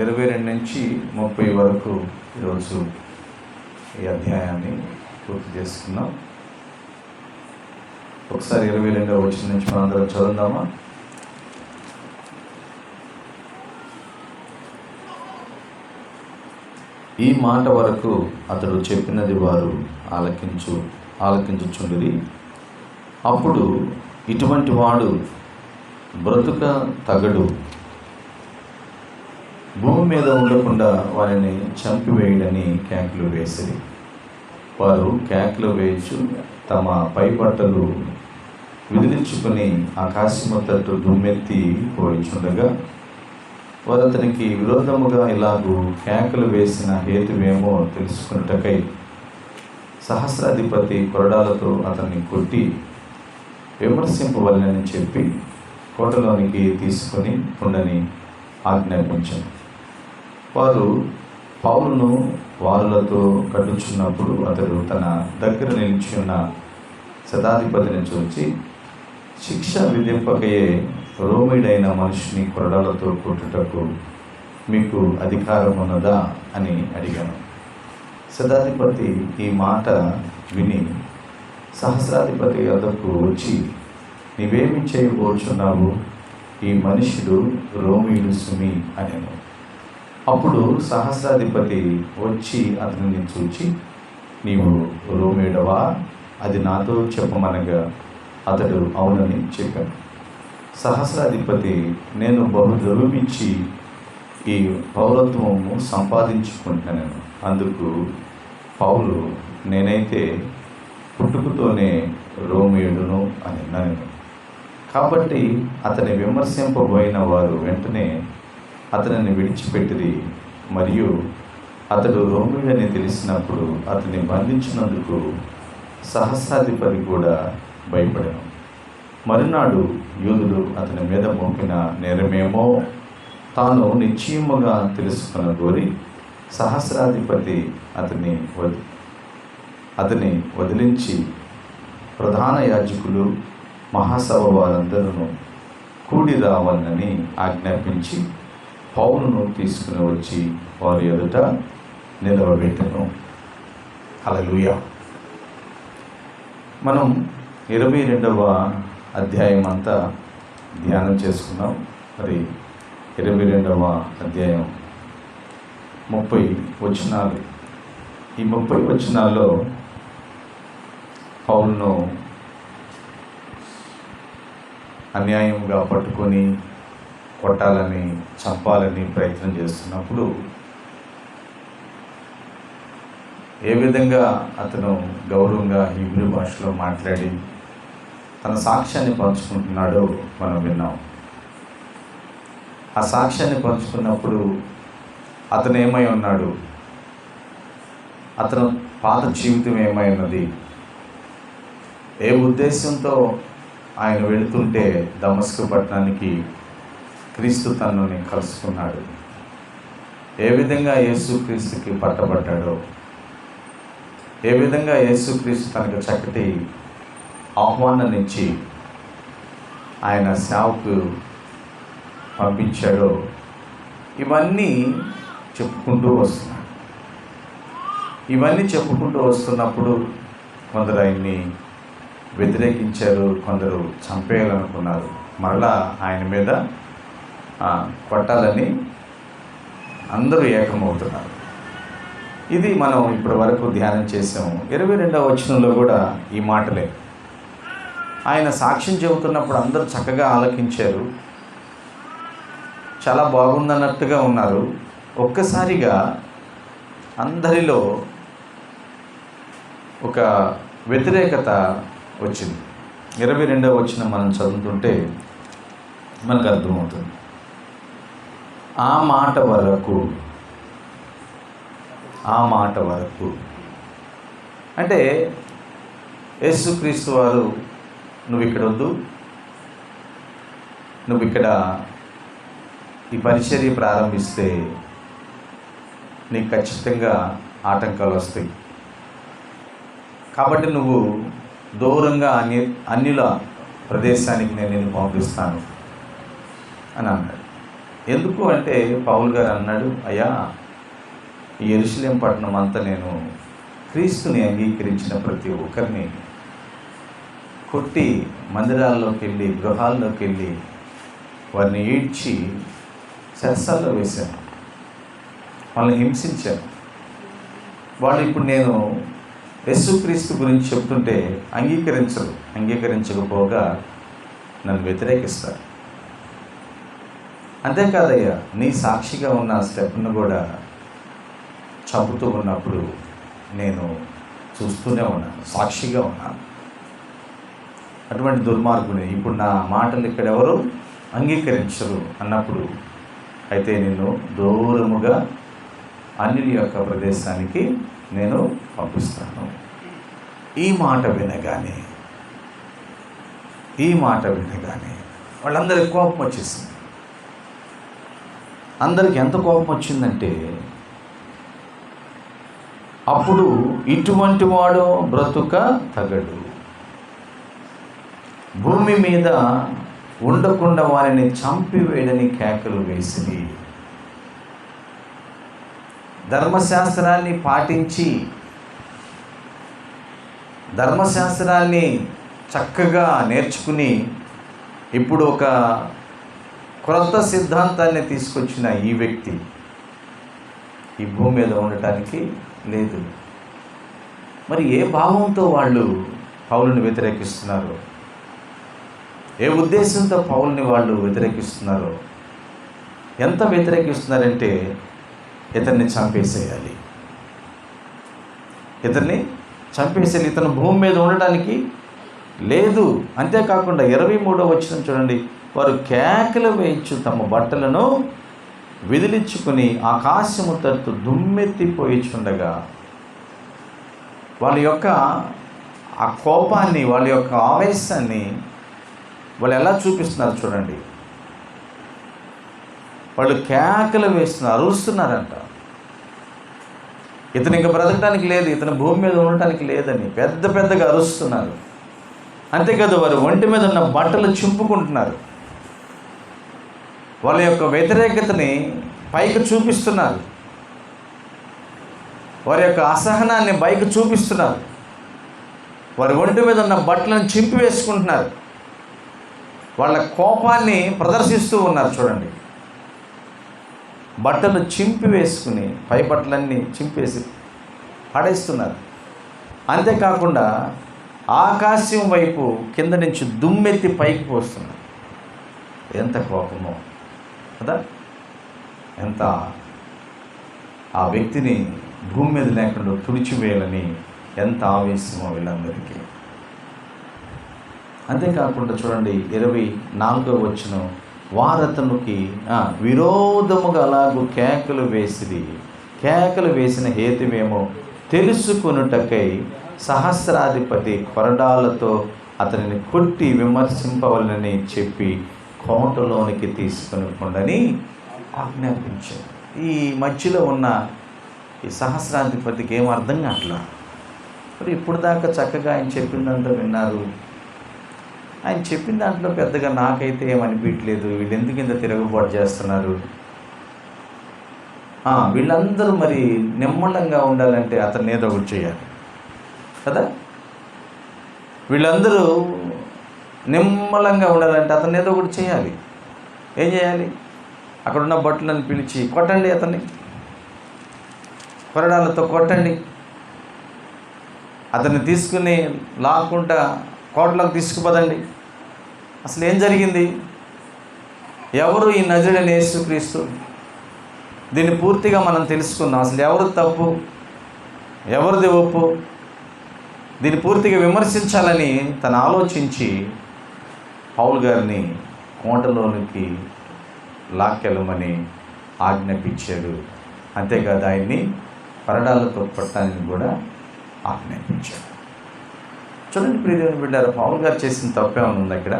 ఇరవై రెండు నుంచి ముప్పై వరకు ఈరోజు ఈ అధ్యాయాన్ని పూర్తి చేసుకున్నాం ఒకసారి ఇరవై రెండవ వచ్చిన నుంచి మనందరం చదువుదామా? ఈ మాట వరకు అతడు చెప్పినది వారు ఆలకించు ఆలకించుచుండిరి. అప్పుడు ఇటువంటి వాడు బ్రతుక తగడు భూమి మీద ఉండకుండా వారిని చంపివేయడని కేకలు వేసిరి. వారు కేకలు వేయచు తమ పైబట్టలు విదిలించుకుని ఆకాశము తట్టు దుమ్మెత్తి పోయిచుండగా వారు అతనికి విరోధముగా ఇలాగూ కేకలు వేసిన హేతువేమో తెలుసుకున్నటకై సహస్రాధిపతి కొరడాలతో అతన్ని కొట్టి విమర్శింపవలనని చెప్పి కోటలోనికి తీసుకొని ఉండని ఆజ్ఞాపించాను. వారు పౌరును వాళ్ళతో కట్టుచున్నప్పుడు అతడు తన దగ్గర నిలిచి ఉన్న శతాధిపతిని చూచి శిక్ష విధింపకయే రోమిడైన మనిషిని కొరడాలతో కొట్టుటకు మీకు అధికారం ఉన్నదా? అని అడిగాను. శతాధిపతి ఈ మాట విని సహస్రాధిపతి వద్దకు వచ్చి నీవేమి చేయబోచున్నావు? ఈ మనుషుడు రోమిడు సుమి అనేను. అప్పుడు సహస్రాధిపతి వచ్చి అతనిని చూచి నీవు రోమేడవా? అది నాతో చెప్పమనగా అతడు అవునని చెప్పాడు. సహస్రాధిపతి నేను బహు దురుమిచ్చి ఈ పౌరత్వము సంపాదించుకుంటున్నాను. అందుకు పౌలు నేనైతే పుట్టుకతోనే రోమేయుడును అని నన్ను కాబట్టి అతని విమర్శింపబోయిన వారు వెంటనే అతనిని విడిచిపెట్టిరి. మరియు అతడు రోమిడని తెలిసినప్పుడు అతన్ని బంధించినందుకు సహస్రాధిపతి కూడా భయపడను. మరునాడు యూదులు అతని మీద మోపిన నేరమేమో తాను నిశ్చయముగా తెలుసుకున్న కోరి సహస్రాధిపతి అతని వది అతని వదిలించి ప్రధాన యాజకులు మహాసభ వారందరూ కూడి రావాలని ఆజ్ఞాపించి పౌరును తీసుకుని వచ్చి వారి ఎదుట నిలవబెట్టను అలలుయ మనం ఇరవై రెండవ అధ్యాయం అంతా ధ్యానం చేసుకున్నాం. మరి ఇరవై రెండవ అధ్యాయం ముప్పై వచనాలు. ఈ ముప్పై వచనాల్లో పౌరును అన్యాయంగా పట్టుకొని కొట్టాలని చంపాలని ప్రయత్నం చేస్తున్నప్పుడు ఏ విధంగా అతను గౌరవంగా హిబ్రూ భాషలో మాట్లాడి తన సాక్ష్యాన్ని పంచుకుంటున్నాడో మనం విన్నాం. ఆ సాక్ష్యాన్ని పంచుకున్నప్పుడు అతను ఏమై ఉన్నాడు? అతను పాత జీవితం ఏమై ఉన్నది? ఏ ఉద్దేశంతో ఆయన వెళుతుంటే దమస్కు పట్టణానికి క్రీస్తు తనని కలుసుకున్నాడు ఏ విధంగా యేసుక్రీస్తుకి పట్టబడ్డాడో ఏ విధంగా యేసుక్రీస్తు తనకు చక్కటి ఆహ్వానం ఇచ్చి ఆయన సేవకు పంపించాడో ఇవన్నీ చెప్పుకుంటూ వస్తున్నాడు. ఇవన్నీ చెప్పుకుంటూ వస్తున్నప్పుడు కొందరు ఆయన్ని వ్యతిరేకించారు కొందరు చంపేయాలనుకున్నారు. మరలా ఆయన మీద కొట్టాలని అందరూ ఏకమవుతున్నారు. ఇది మనం ఇప్పటి వరకు ధ్యానం చేసాము. ఇరవై రెండవ వచనంలో కూడా ఈ మాటలే. ఆయన సాక్ష్యం చెబుతున్నప్పుడు అందరూ చక్కగా ఆలకించారు. చాలా బాగుందన్నట్టుగా ఉన్నారు. ఒక్కసారిగా అందరిలో ఒక వ్యతిరేకత వచ్చింది. ఇరవై రెండవ వచ్చిన మనం చదువుతుంటే మనకు అర్థమవుతుంది. ఆ మాట వరకు. ఆ మాట వరకు. అంటే యేసుక్రీస్తు వారు నువ్వు ఇక్కడ వద్దు. నువ్వు ఇక్కడ ఈ పరిచర్య ప్రారంభిస్తే నీకు ఖచ్చితంగా ఆటంకాలు వస్తాయి. కాబట్టి నువ్వు దూరంగా అన్ని అన్యుల ప్రదేశానికి నేను నిన్ను పంపిస్తాను. అని అన్నాడు. ఎందుకు అంటే పౌల్ గారు అన్నాడు అయ్యా ఈ ఎరుసలేం పట్టణం అంతా నేను క్రీస్తుని అంగీకరించిన ప్రతి ఒక్కరిని కొట్టి మందిరాల్లోకి వెళ్ళి గృహాల్లోకి వెళ్ళి వారిని ఈడ్చి చెరసాల్లో వేశాను. వాళ్ళని హింసించాను. వాళ్ళు ఇప్పుడు నేను యేసుక్రీస్తు గురించి చెప్తుంటే అంగీకరించరు. అంగీకరించకపోగా నన్ను వ్యతిరేకిస్తారు. అంతేకాదయ్యా నీ సాక్షిగా ఉన్న స్టెప్ను కూడా చంపుతూ ఉన్నప్పుడు నేను చూస్తూనే ఉన్నాను సాక్షిగా ఉన్నాను. అటువంటి దుర్మార్గుని ఇప్పుడు నా మాటలు ఇక్కడ ఎవరు అంగీకరించరు అన్నప్పుడు అయితే నేను దూరముగా అన్యుల యొక్క ప్రదేశానికి నేను పంపిస్తాను. ఈ మాట వినగానే ఈ మాట వినగానే వాళ్ళందరికి కోపం వచ్చేసింది. అందరికి ఎంత కోపం వచ్చిందంటే అప్పుడు ఇటువంటి వాడు బ్రతుక తగడు. భూమి మీద ఉండకుండా వారిని చంపివేయడని కేకలు వేసింది ధర్మశాస్త్రాన్ని పాటించి ధర్మశాస్త్రాన్ని చక్కగా నేర్చుకుని ఇప్పుడు ఒక క్రొత్త సిద్ధాంతాన్ని తీసుకొచ్చిన ఈ వ్యక్తి ఈ భూమి మీద ఉండటానికి లేదు. మరి ఏ భావంతో వాళ్ళు పౌలను వ్యతిరేకిస్తున్నారు? ఏ ఉద్దేశంతో పౌల్ని వాళ్ళు వ్యతిరేకిస్తున్నారో? ఎంత వ్యతిరేకిస్తున్నారంటే ఇతన్ని చంపేసేయాలి. ఇతన్ని చంపేసేయాలి. ఇతను భూమి మీద ఉండడానికి లేదు. అంతేకాకుండా ఇరవై మూడో వచ్చిన చూడండి. వారు కేకలు వేయించు తమ బట్టలను విదిలించుకుని ఆకాశము తట్టు దుమ్మెత్తిపోయిచుండగా వాళ్ళ యొక్క ఆ కోపాన్ని వాళ్ళ యొక్క ఆవేశాన్ని వాళ్ళు ఎలా చూపిస్తున్నారు చూడండి. వాళ్ళు కేకలు వేస్తున్నారు అరుస్తున్నారంట. ఇతను ఇంకా బ్రతకడానికి లేదు ఇతను భూమి మీద ఉండటానికి లేదని పెద్ద పెద్దగా అరుస్తున్నారు. అంతేకాదు వారు ఒంటి మీద ఉన్న బట్టలు చింపుకుంటున్నారు. వాళ్ళ యొక్క వ్యతిరేకతని పైకి చూపిస్తున్నారు. వారి యొక్క అసహనాన్ని బయకు చూపిస్తున్నారు. వారి ఒంటి మీద ఉన్న బట్టలను చింపి వేసుకుంటున్నారు వాళ్ళ కోపాన్ని ప్రదర్శిస్తూ ఉన్నారు చూడండి. బట్టలు చింపి వేసుకుని పై బట్టలన్నీ చింపేసి పడేస్తున్నారు. అంతేకాకుండా ఆకాశం వైపు కింద నుంచి దుమ్మెత్తి పైకి పోస్తున్నారు. ఎంత కోపమో. కదా? ఎంత? ఆ వ్యక్తిని భూమి మీద లేకుండా తుడిచివేయాలని ఎంత ఆవేశమో వీళ్ళందరికీ. అంతేకాకుండా చూడండి ఇరవై నాలుగో వచ్చిన వారతనుకి విరోధముగా అలాగూ కేకలు వేసిది కేకలు వేసిన హేతువేమో తెలుసుకొనుటకై సహస్రాధిపతి కొరడాలతో అతనిని కొట్టి విమర్శింపవలనని చెప్పి కోటలోనికి తీసుకొని కొండని ఆజ్ఞాపించాడు ఈ మధ్యలో ఉన్న ఈ సహస్రాధిపతికి ఏం అర్థం కావట్లా? మరి ఇప్పుడు దాకా చక్కగా ఆయన చెప్పిందంతా విన్నారు. ఆయన చెప్పిన దాంట్లో పెద్దగా నాకైతే ఏమనిపించలేదు వీళ్ళు ఎందుకు ఇంత తిరుగుబాటు చేస్తున్నారు? వీళ్ళందరూ మరి నిమ్మలంగా ఉండాలంటే అతను ఏదో ఒకటి చేయాలి. కదా? వీళ్ళందరూ నిమ్మలంగా ఉండాలంటే అతను ఏదో ఒకటి చేయాలి. ఏం చేయాలి? అక్కడ ఉన్న బట్టలను పిలిచి కొట్టండి అతన్ని. కొరడాలతో కొట్టండి. అతన్ని తీసుకుని లాక్కుంటా కోటలోకి తీసుకుపోదండి. అసలు ఏం జరిగింది? ఎవరు ఈ నజరుడని యేసుక్రీస్తు? దీన్ని పూర్తిగా మనం తెలుసుకుందాం. అసలు ఎవరు తప్పు? ఎవరిది ఒప్పు? దీన్ని పూర్తిగా విమర్శించాలని తను ఆలోచించి పౌల్ గారిని కోటలోనికి లాక్కెళ్ళమని ఆజ్ఞాపించాడు. అంతేకాదు ఆయన్ని పరడాలతో పట్టడానికి కూడా ఆజ్ఞాపించాడు. చూడండి ప్రియదేవుని బిడ్డారు పౌల్ గారు చేసిన తప్పే ఉంది అక్కడ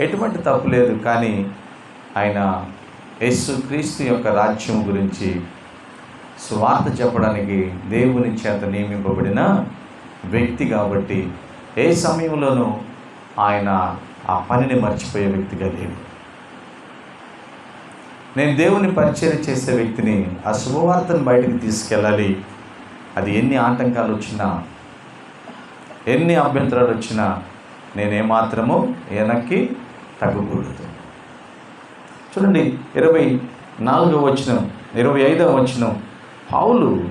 ఎటువంటి తప్పు లేదు కానీ ఆయన యేసు క్రీస్తు యొక్క రాజ్యం గురించి స్వార్థ చెప్పడానికి దేవుని చేత నియమింపబడిన వ్యక్తి కాబట్టి ఏ సమయంలోనూ ఆయన ఆ పనిని మర్చిపోయే వ్యక్తిగా లేను నేను దేవుని పరిచయం చేసే వ్యక్తిని ఆ శుభవార్తను బయటికి తీసుకెళ్ళాలి. అది ఎన్ని ఆటంకాలు వచ్చినా ఎన్ని అభ్యంతరాలు వచ్చినా నేనేమాత్రము వెనక్కి తగ్గకూడదు. చూడండి ఇరవై నాలుగవ వచ్చిన ఇరవై ఐదవ వచ్చిన పావులు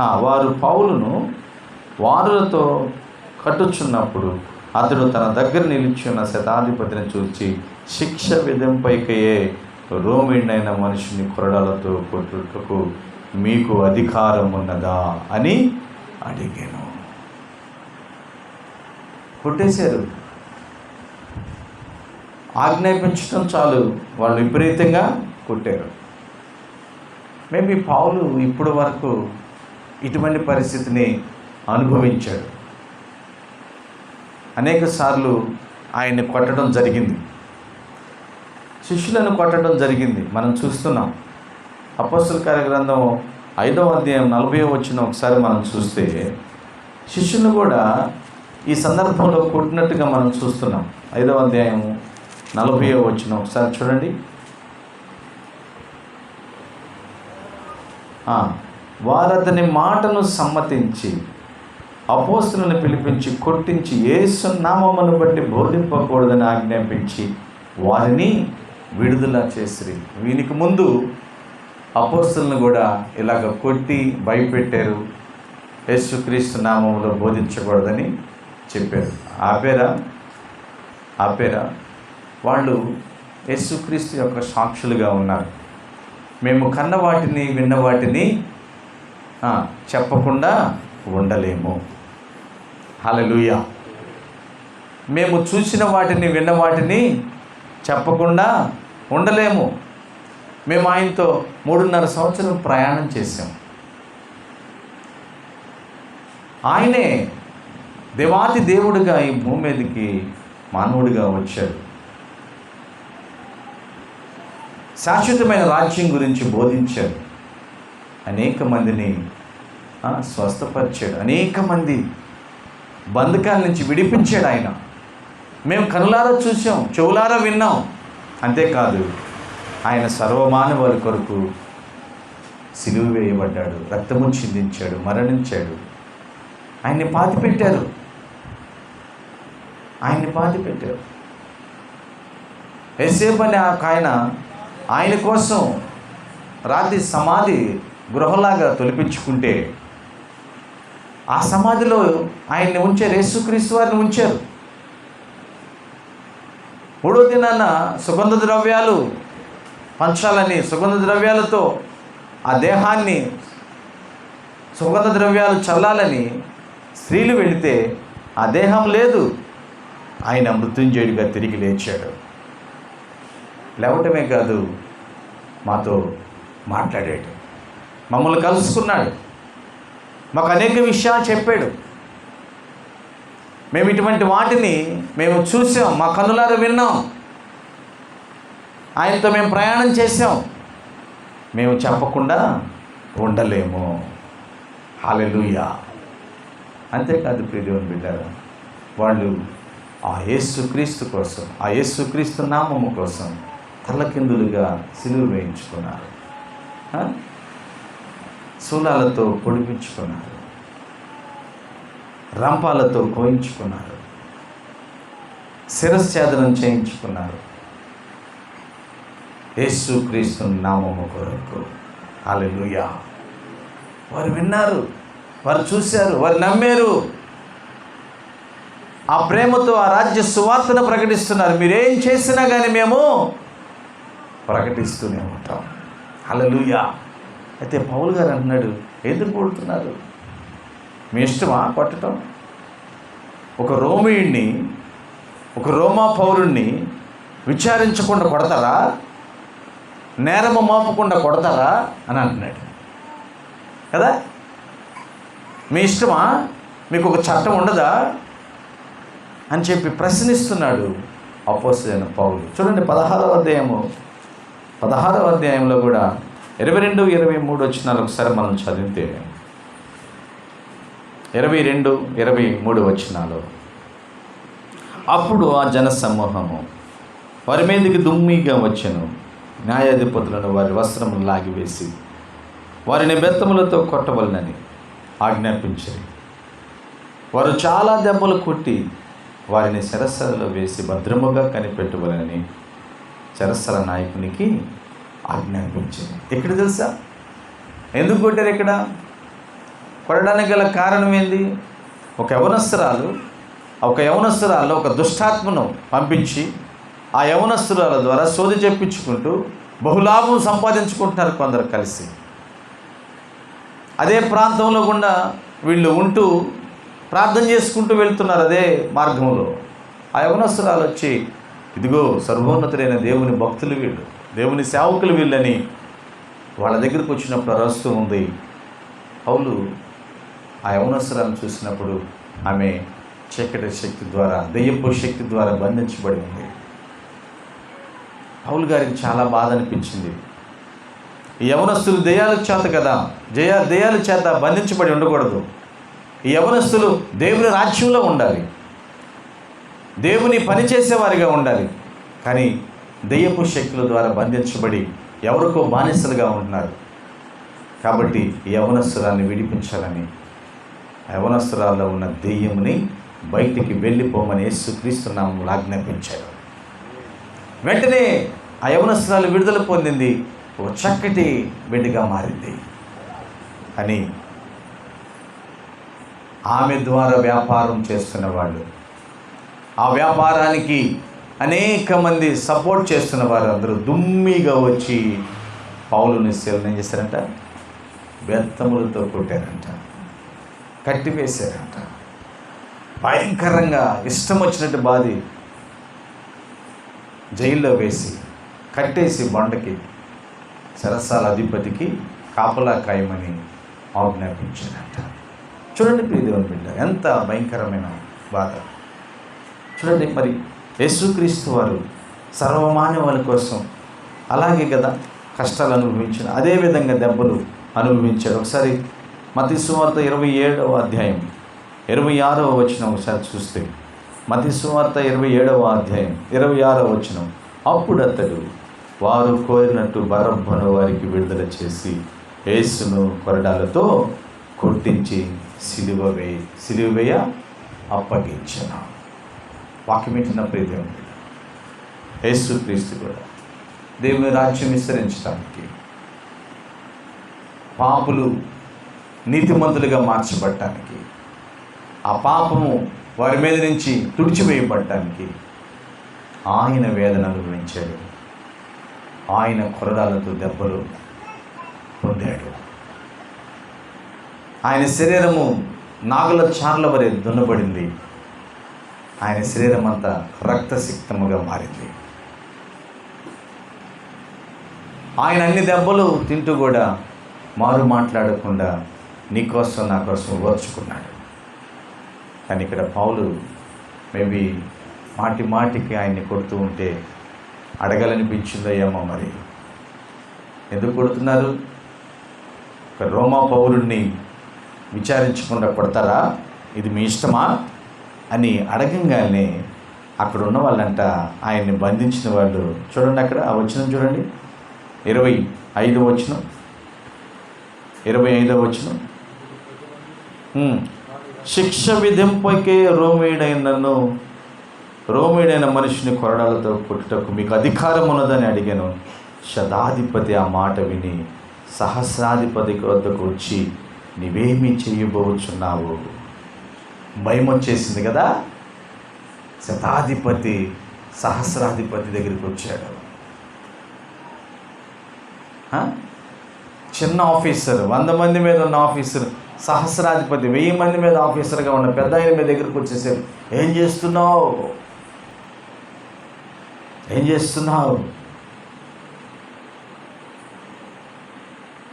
వారు పావులను వారులతో కట్టుచున్నప్పుడు అతడు తన దగ్గర నిలిచి శతాధిపతిని చూచి శిక్ష విధింపైకయే రోమిణైన మనిషిని కొరడాలతో కొట్టుటకు మీకు అధికారం ఉన్నదా అని అడిగాను. కొట్టేశారు. ఆజ్ఞాపించడం చాలు. వాళ్ళు విపరీతంగా కొట్టారు. మేబీ పావులు ఇప్పటి వరకు ఇటువంటి పరిస్థితిని అనుభవించాడు అనేక సార్లు ఆయన్ని కొట్టడం జరిగింది. శిష్యులను కొట్టడం జరిగింది. మనం చూస్తున్నాం. అపస్తుల కార్యగ్రంథం ఐదవ అధ్యాయం నలభై వచ్చిన ఒకసారి మనం చూస్తే శిష్యులను కూడా ఈ సందర్భంలో కొట్టినట్టుగా మనం చూస్తున్నాం. ఐదవ అధ్యాయం నలభై వచ్చిన ఒకసారి చూడండి. వారు వారతని మాటను సమ్మతించి అపోస్తులను పిలిపించి కొట్టించి యేసు నామమును బట్టి బోధింపకూడదని ఆజ్ఞాపించి వారిని విడుదల చేసిరి. వీనికి ముందు అపోస్తులను కూడా ఇలాగ కొట్టి భయపెట్టారు. యేసుక్రీస్తు నామంలో బోధించకూడదని చెప్పారు. ఆపేరా? ఆపేరా? వాళ్ళు యేసుక్రీస్తు యొక్క సాక్షులుగా ఉన్నారు. మేము కన్న వాటిని విన్న వాటిని చెప్పకుండా ఉండలేము. హల్లెలూయా. మేము చూసిన వాటిని విన్న వాటిని చెప్పకుండా ఉండలేము. మేము ఆయనతో మూడున్నర సంవత్సరం ప్రయాణం చేశాం. ఆయనే దేవాతి దేవుడిగా ఈ భూమి మీదకి మానవుడిగా వచ్చాడు. శాశ్వతమైన రాజ్యం గురించి బోధించాడు. అనేక మందిని స్వస్థపరిచాడు. అనేక మంది బంధకాల నుంచి విడిపించాడు ఆయన. మేము కనులారా చూసాం చెవులారా విన్నాం. అంతేకాదు ఆయన సర్వమానవాల కొరకు సిలువు వేయబడ్డాడు రక్తము చిందించాడు మరణించాడు. ఆయన్ని పాతి పెట్టారు ఆయన్ని పాతి పెట్టారు ఎస్సేపు అనే ఆయన ఆయన కోసం రాత్రి సమాధి గృహలాగా తొలిపించుకుంటే ఆ సమాధిలో ఆయన్ని ఉంచారు యేసుక్రీస్తు వారిని ఉంచారు. మూడో దినాన సుగంధ ద్రవ్యాలు పంచాలని సుగంధ ద్రవ్యాలతో ఆ దేహాన్ని సుగంధ ద్రవ్యాలు చల్లాలని స్త్రీలు వెళితే ఆ దేహం లేదు. ఆయన మృత్యుంజయుడిగా తిరిగి లేచాడు. లేవటమే కాదు మాతో మాట్లాడాడు. మమ్మల్ని కలుసుకున్నాడు. మాకు అనేక విషయాలు చెప్పాడు. మేము ఇటువంటి వాటిని మేము చూసాం మా కన్నులారా విన్నాం. ఆయనతో మేము ప్రయాణం చేసాం మేము చెప్పకుండా ఉండలేము. హాలెలుయా అంతేకాదు ప్రియదేవుని బిడ్డారా వాళ్ళు ఆ యేసు క్రీస్తు కోసం ఆ యేసు క్రీస్తు నామము కోసం తలకిందులుగా సిలువ వేయించుకున్నారు? శూలాలతో పొడిపించుకున్నారు. రంపాలతో కోయించుకున్నారు. శిరశ్చేదనం చేయించుకున్నారు. యేసు క్రీస్తు నామము కొరకు. అలెలుయా వారు విన్నారు వారు చూశారు వారు నమ్మారు. ఆ ప్రేమతో ఆ రాజ్య సువార్తను ప్రకటిస్తున్నారు. మీరేం చేసినా కానీ మేము ప్రకటిస్తూనే ఉంటాం. అలలుయా అయితే పౌలు గారు అంటున్నాడు ఎందుకు కొడుతున్నారు మీ ఇష్టమా? కొట్టడం ఒక రోమియుణ్ణి ఒక రోమా పౌరుణ్ణి విచారించకుండా కొడతారా? నేరము మాపకుండా కొడతారా? అని అంటున్నాడు. కదా? మీ ఇష్టమా? మీకు ఒక చట్టం ఉండదా? అని చెప్పి ప్రశ్నిస్తున్నాడు అపోసైన పౌలు. చూడండి పదహారవ అధ్యాయము. పదహారవ అధ్యాయంలో కూడా ఇరవై రెండు ఇరవై మూడు వచ్చినాలు ఒకసారి మనం చదివితే ఇరవై రెండు ఇరవై మూడు వచ్చినాలు. అప్పుడు ఆ జన సమూహము వారి మీదకి దుమ్మిగా వచ్చను. న్యాయాధిపతులను వారి వస్త్రములు లాగివేసి వారిని బెత్తములతో కొట్టవలనని ఆజ్ఞాపించారు. వారు చాలా దెబ్బలు కొట్టి వారిని శరస్సలలో వేసి భద్రముగా కనిపెట్టవలనని చెరసల నాయకునికి ఆజ్ఞాపించింది. ఎక్కడ తెలుసా? ఎందుకు కొట్టారు ఇక్కడ? కొట్టడానికి గల కారణం ఏంది? ఒక యవనస్తురాలు ఒక యవనస్తురాలు ఒక దుష్టాత్మను పంపించి ఆ యవనస్తురాల ద్వారా సోది చెప్పించుకుంటూ బహులాభం సంపాదించుకుంటున్నారు కొందరు కలిసి. అదే ప్రాంతంలో గుండా వీళ్ళు ఉంటూ ప్రార్థన చేసుకుంటూ వెళ్తున్నారు అదే మార్గంలో. ఆ యవనస్తురాలు వచ్చి ఇదిగో సర్వోన్నతుడైన దేవుని భక్తులు వీళ్ళు. దేవుని సేవకులు వీళ్ళని వాళ్ళ దగ్గరికి వచ్చినప్పుడు అరస్తూ ఉంది. పౌలు ఆ యవనస్తురాలను చూసినప్పుడు ఆమె చీకటి శక్తి ద్వారా దెయ్యపు శక్తి ద్వారా బంధించబడి ఉంది. పౌలు గారికి చాలా బాధ అనిపించింది. ఈ యవనస్తులు దెయ్యాల చేత కదా జయ దెయ్యాల చేత బంధించబడి ఉండకూడదు. ఈ యవనస్తులు దేవుని రాజ్యంలో ఉండాలి. దేవుని పనిచేసేవారిగా ఉండాలి. కానీ దెయ్యపు శక్తుల ద్వారా బంధించబడి ఎవరికో బానిసలుగా ఉంటున్నారు. కాబట్టి యవనస్తురాన్ని యవనస్తురాల్ని విడిపించాలని ఆ యవనస్తురాల్లో ఉన్న దెయ్యముని బయటికి వెళ్ళిపోమని యేసుక్రీస్తు ఆజ్ఞాపించారు. వెంటనే ఆ యవనస్తురాలు విడుదల పొందింది. ఒక చక్కటి బిడ్డగా మారింది అని ఆమె ద్వారా వ్యాపారం చేస్తున్న వాళ్ళు. ఆ వ్యాపారానికి అనేక మంది సపోర్ట్ చేస్తున్న వారు అందరూ దుమ్మిగా వచ్చి పౌలుని సేవలు ఏం చేశారంట? బెత్తములతో కొట్టారంట. కట్టివేశారంట. భయంకరంగా ఇష్టం వచ్చినట్టు బాధి జైల్లో వేసి కట్టేసి బండకి సరసాల అధిపతికి కాపలా కాయమని ఆజ్ఞాపించారంట. చూడండి ప్రియదేవన్ బిడ్డ ఎంత భయంకరమైన బాధ. చూడండి మరి యేసుక్రీస్తు వారు సర్వమానవాళి కోసం అలాగే కదా కష్టాలు అనుభవించిన అదేవిధంగా దెబ్బలు అనుభవించారు. ఒకసారి మతిసువార్త ఇరవై ఏడవ అధ్యాయం ఇరవై ఆరవ వచనం ఒకసారి చూస్తే మతిసువార్త ఇరవై ఏడవ అధ్యాయం ఇరవై ఆరవ వచనం. అప్పుడు అతడు వారు కోరినట్టు బరబ్బను వారికి విడుదల చేసి యేసును కొరడాలతో కొట్టించి సిలువ వేయి సిలువ అప్పగించను. వాక్యం ఏంటిన ప్రియదేవుడు యేసు క్రీస్తు కూడా దేవుని రాజ్యం విస్తరించడానికి పాపులు నీతిమంతులుగా మార్చబడటానికి ఆ పాపము వారి మీద నుంచి తుడిచివేయబడటానికి ఆయన వేదన గురించాడు. ఆయన కొరడాలతో దెబ్బలు పొందాడు. ఆయన శరీరము నాగుల చార్ల వరే దున్నబడింది. ఆయన శరీరం అంతా రక్తసిక్తముగా మారింది. ఆయన అన్ని దెబ్బలు తింటూ కూడా మారు మాట్లాడకుండా నీకోసం నా కోసం ఓర్చుకున్నాడు. కానీ ఇక్కడ పౌలు మేబీ మాటి మాటికి ఆయన్ని కొడుతూ ఉంటే అడగాలనిపించిందో ఏమో మరి. ఎందుకు కొడుతున్నారు? ఒక రోమా పౌరుణ్ణి విచారించకుండా కొడతారా? ఇది మీ ఇష్టమా? అని అడగంగానే అక్కడ ఉన్న వాళ్ళంట ఆయన్ని బంధించిన వాళ్ళు చూడండి అక్కడ ఆ వచనం చూడండి. ఇరవై ఐదు వచనం. ఇరవై ఐదవ వచ్చిన శిక్ష విధింపకే రోమేడైనను రోమేడైన మనిషిని కొరడాలతో కొట్టుటకు మీకు అధికారం ఉన్నదని అడిగాను. శతాధిపతి ఆ మాట విని సహస్రాధిపతి వద్దకు వచ్చి నీవేమి చేయబోచున్నావు? భయం వచ్చేసింది కదా. శతాధిపతి సహస్రాధిపతి దగ్గరికి వచ్చాడు. చిన్న ఆఫీసర్ వంద మంది మీద ఉన్న ఆఫీసర్ సహస్రాధిపతి వెయ్యి మంది మీద ఆఫీసర్గా ఉన్న పెద్ద ఆయన మీ దగ్గరికి వచ్చేసారు ఏం చేస్తున్నావు? ఏం చేస్తున్నావు?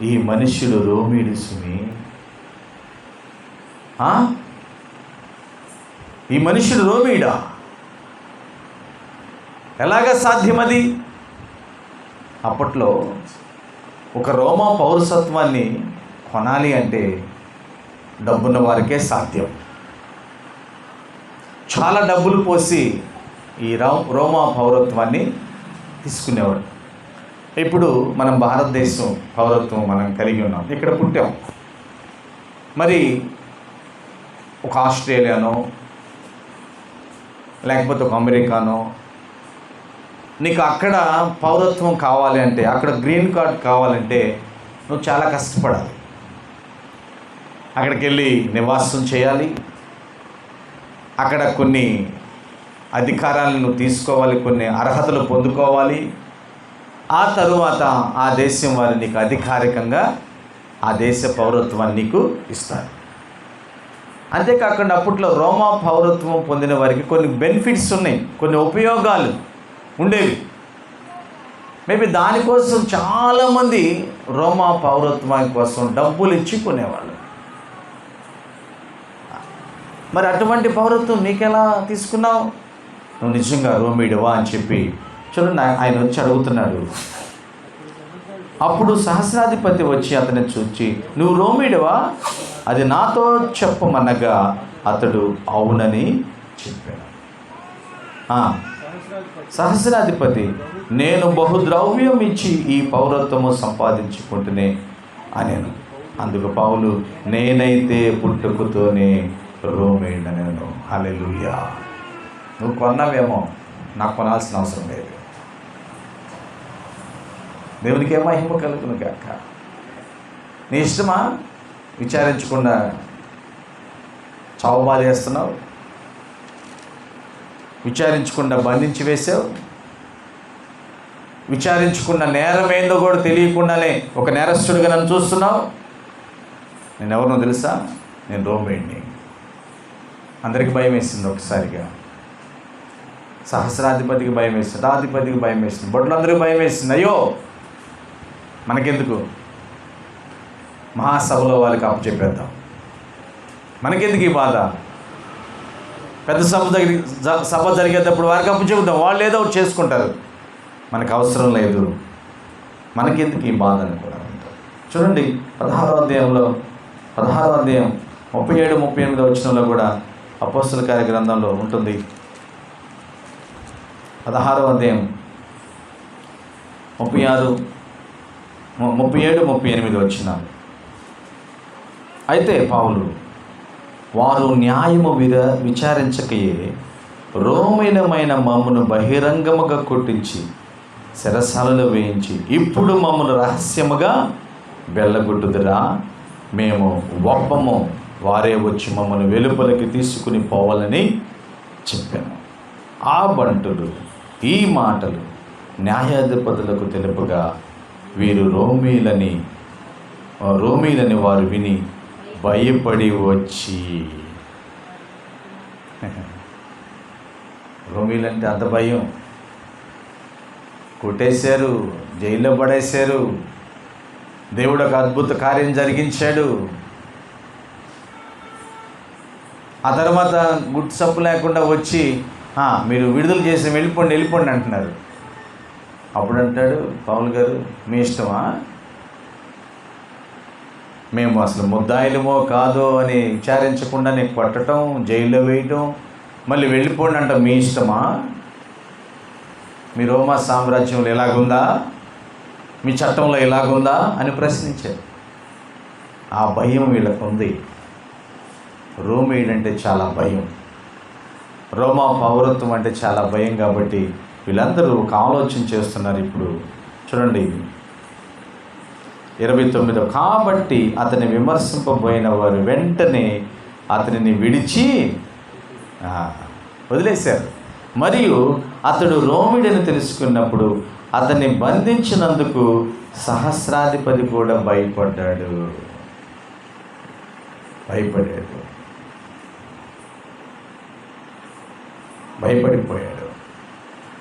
ఈ మనుషులు రోమిడిసుని ఈ మనుష్యుడు రోమీడా. ఎలాగ సాధ్యమది? అప్పట్లో ఒక రోమా పౌరసత్వాన్ని కొనాలి అంటే డబ్బున్న వారికే సాధ్యం. చాలా డబ్బులు పోసి ఈ రో రోమా పౌరత్వాన్ని తీసుకునేవాడు. ఇప్పుడు మనం భారతదేశం పౌరత్వం మనం కలిగి ఉన్నాం. ఇక్కడ పుట్టాం. మరి ఒక ఆస్ట్రేలియానో లేకపోతే ఒక అమెరికానో. నీకు అక్కడ పౌరత్వం కావాలి అంటే అక్కడ గ్రీన్ కార్డ్ కావాలంటే నువ్వు చాలా కష్టపడాలి. అక్కడికి వెళ్ళి నివాసం చేయాలి. అక్కడ కొన్ని అధికారాలను తీసుకోవాలి కొన్ని అర్హతలు పొందుకోవాలి. ఆ తరువాత ఆ దేశం వారు నీకు అధికారికంగా ఆ దేశ పౌరత్వాన్ని నీకు ఇస్తారు. అంతేకాకుండా అప్పట్లో రోమా పౌరత్వం పొందిన వారికి కొన్ని బెనిఫిట్స్ ఉన్నాయి కొన్ని ఉపయోగాలు ఉండేవి. మేబీ దానికోసం చాలామంది రోమా పౌరత్వం కోసం డబ్బులు ఇచ్చి కొనేవాళ్ళు. మరి అటువంటి పౌరత్వం నీకెలా తీసుకున్నావు? నువ్వు నిజంగా రోమిడివా అని చెప్పి చూడండి ఆయన- ఆయన వచ్చి అడుగుతున్నాడు. అప్పుడు సహస్రాధిపతి వచ్చి అతన్ని చూచి నువ్వు రోమిడవా? అది నాతో చెప్పమనగా అతడు అవునని చెప్పాడు. సహస్రాధిపతి నేను బహుద్రవ్యం ఇచ్చి ఈ పౌరత్వము సంపాదించుకుంటునే అనేను. అందుకు పౌలు నేనైతే పుట్టుకతోనే రోమేడనను. హల్లెలూయా. నువ్వు కొన్నావేమో నాకు కొనాల్సిన అవసరం లేదు. దేవునికి ఏ మహిమ కలుగును కాక నీ ఇష్టమా? విచారించకుండా చావుబాదేస్తున్నావు విచారించకుండా బంధించి వేసావు విచారించకుండా నేరం ఏందో కూడా తెలియకుండానే ఒక నేరస్తుడిగా నన్ను చూస్తున్నావు? నేను ఎవరినో తెలుసా? నేను రోమేడిని అందరికి భయం వేసింది ఒకసారిగా. సహస్రాధిపతికి భయం వేసింది శతాధిపతికి భయం వేసింది బొడ్లందరికీ భయం వేసింది. అయ్యో! మనకెందుకు? మహాసభలో వాళ్ళకి అప్పచెప్పేద్దాం మనకెందుకు ఈ బాధ? పెద్ద సభ దగ్గర సభ జరిగేటప్పుడు వారికి అప్పు వాళ్ళు ఏదో ఒకటి చేసుకుంటారు. మనకు అవసరం లేదు. మనకెందుకు ఈ బాధ అని కూడా అంటారు. చూడండి పదహారో అధ్యాయంలో పదహారో అధ్యాయం ముప్పై ఏడు ముప్పై ఎనిమిది వచ్చినంలో కూడా అపోస్తుల కార్య గ్రంథంలో ఉంటుంది. పదహారో అధ్యాయం ముప్పై ఆరు ముప్పై ఏడు ముప్పై ఎనిమిది వచ్చినారు అయితే పావులు వారు న్యాయము విర విచారించకయే రోమిలమైన మమ్మను బహిరంగముగా కొట్టించి శరసాలలో వేయించి ఇప్పుడు మమ్మను రహస్యముగా వెళ్ళగొట్టుదురా. మేము ఒప్పము వారే వచ్చి మమ్మల్ని వెలుపలికి తీసుకుని పోవాలని చెప్పాను ఆ బంటులు ఈ మాటలు న్యాయాధిపతులకు తెలుపుగా వీరు రోమీలని రోమీలని వారు విని భయపడి వచ్చి. రోమీలంటే అంత భయం. కొట్టేశారు జైల్లో పడేశారు. దేవుడు ఒక అద్భుత కార్యం జరిగించాడు. ఆ తర్వాత గుడ్ సప్పు లేకుండా వచ్చి మీరు విడుదల చేసి వెళ్ళిపోండి వెళ్ళిపోండి అంటున్నారు. అప్పుడు అంటాడు గారు మీ ఇష్టమా? మేము అసలు ముద్దాయిలమో కాదో అని విచారించకుండా నీకు కొట్టడం జైల్లో వేయటం మళ్ళీ వెళ్ళిపోండి అంట మీ ఇష్టమా? మీ రోమా సామ్రాజ్యంలో ఎలాగుందా? మీ చట్టంలో ఎలాగుందా? అని ప్రశ్నించారు ఆ భయం వీళ్ళకు ఉంది రోమేడ్ అంటే చాలా భయం. రోమా పౌరత్వం అంటే చాలా భయం కాబట్టి వీళ్ళందరూ ఒక ఆలోచన చేస్తున్నారు ఇప్పుడు. చూడండి. ఇరవై తొమ్మిదో కాబట్టి అతని విమర్శింపబోయిన వారు వెంటనే అతనిని విడిచి వదిలేశారు. మరియు అతడు రోమిడని తెలుసుకున్నప్పుడు అతన్ని బంధించినందుకు సహస్రాధిపతి కూడా భయపడ్డాడు. భయపడాడు. భయపడిపోయాడు.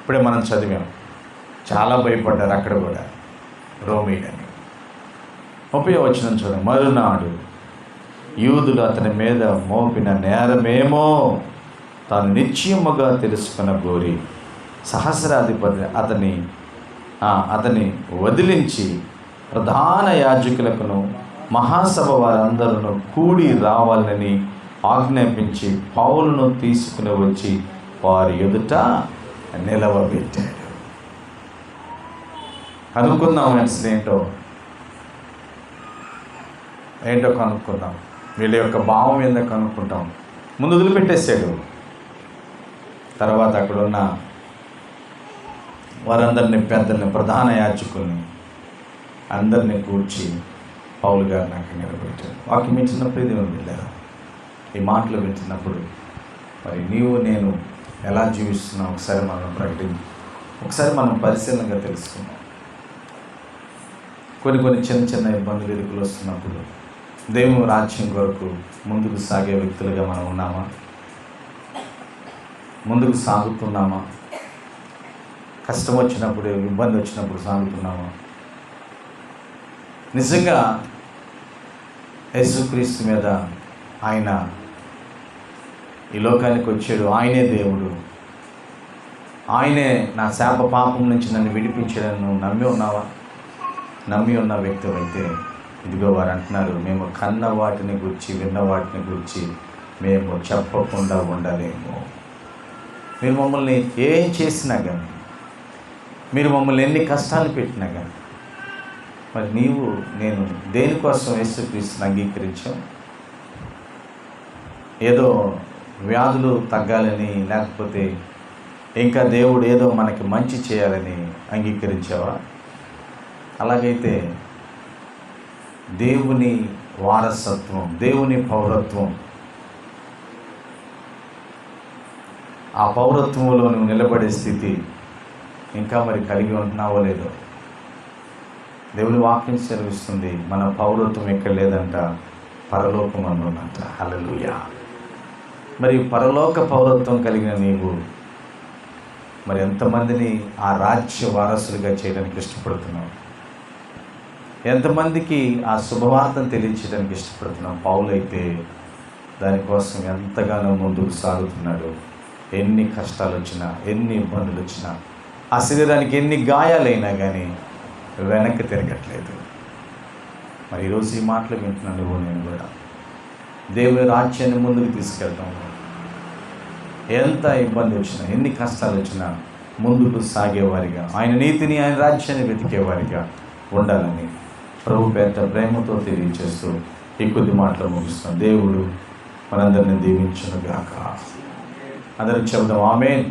ఇప్పుడే మనం చదివాం. చాలా భయపడ్డారు అక్కడ కూడా. రోమీడని ముప్పై వచ్చిన చూడండి. మరునాడు యూదులు అతని మీద మోపిన నేరమేమో తాను నిశ్చయముగా తెలుసుకున్న గోరి సహస్రాధిపతి అతని అతని వదిలించి ప్రధాన యాజకులకును మహాసభ వారందరూ కూడి రావాలని ఆజ్ఞాపించి పౌలను తీసుకుని వచ్చి వారి ఎదుట నిలవబెట్టాడు. కనుక్కుందాం మనసులు ఏంటో ఏంటో కనుక్కుందాం. వీళ్ళ యొక్క భావం ఏందో కనుక్కుంటాం. ముందు వదిలిపెట్టేసాడు. తర్వాత అక్కడ ఉన్న వారందరిని పెద్దల్ని ప్రధాన యాచకుల్ని అందరినీ కూర్చి పౌలు గారు నాకు నిలబెట్టాడు. వాక్యం ఇచ్చిన ప్రీతి లేదా? ఈ మాటలు వింటున్నప్పుడు మరి నీవు నేను ఎలా జీవిస్తున్నాం? ఒకసారి మనం ప్రకటించి ఒకసారి మనం పరిశీలనగా తెలుసుకుందాం. కొన్ని కొన్ని చిన్న చిన్న ఇబ్బందులు ఇరుకులు వస్తున్నప్పుడు దేవుని రాజ్యం కొరకు ముందుకు సాగే వ్యక్తులుగా మనం ఉన్నామా? ముందుకు సాగుతున్నామా? కష్టం వచ్చినప్పుడు ఇబ్బంది వచ్చినప్పుడు సాగుతున్నామా? నిజంగా యేసుక్రీస్తు మీద ఆయన ఈ లోకానికి వచ్చాడు. ఆయనే దేవుడు. ఆయనే నా శాప పాపం నుంచి నన్ను విడిపించాడని నువ్వు నమ్మి ఉన్నావా? నమ్మి ఉన్న వ్యక్తి అయితే ఇదిగో వారు అంటున్నారు మేము కన్న వాటిని గురించి విన్న వాటిని గురించి మేము చెప్పకుండా ఉండలేము. మీరు మమ్మల్ని ఏం చేసినా కానీ మీరు మమ్మల్ని ఎన్ని కష్టాలు పెట్టినా కానీ మరి నీవు నేను దేనికోసం యేసుక్రీస్తుని అంగీకరించాం? ఏదో వ్యాధులు తగ్గాలని లేకపోతే ఇంకా దేవుడు ఏదో మనకి మంచి చేయాలని అంగీకరించావా? అలాగైతే దేవుని వారసత్వం దేవుని పౌరత్వం. ఆ పౌరత్వంలో నువ్వు నిలబడే స్థితి ఇంకా మరి కలిగి ఉంటున్నావో లేదో? దేవుని వాక్యం సెలవిస్తుంది మన పౌరత్వం ఎక్కడ లేదంట పరలోకం అందుందంట. హల్లెలూయా. మరి పరలోక పౌరత్వం కలిగిన నీవు మరి ఎంతమందిని ఆ రాజ్య వారసులుగా చేయడానికి ఇష్టపడుతున్నావు? ఎంతమందికి ఆ శుభవార్తను తెలియచేయడానికి ఇష్టపడుతున్నావు? పౌలైతే దానికోసం ఎంతగానో ముందుకు సాగుతున్నాడు. ఎన్ని కష్టాలు వచ్చినా ఎన్ని ఇబ్బందులు వచ్చినా ఆ శరీరానికి ఎన్ని గాయాలైనా కానీ వెనక్కి తిరగట్లేదు. మరి ఈరోజు ఈ మాటలు వింటున్నాను నువ్వు నేను కూడా. దేవుని రాజ్యాన్ని ముందుకు తీసుకెళ్తాం. ఎంత ఇబ్బంది వచ్చినా ఎన్ని కష్టాలు వచ్చినా ముందుకు సాగేవారిగా ఆయన నీతిని ఆయన రాజ్యాన్ని వెతికేవారిగా ఉండాలని ప్రభు పేట ప్రేమతో తెలియచేస్తూ ఈ కొద్ది మాటలు ముగిస్తాం దేవుడు మనందరిని దీవించును గాక అందరం చెబుదాం ఆమె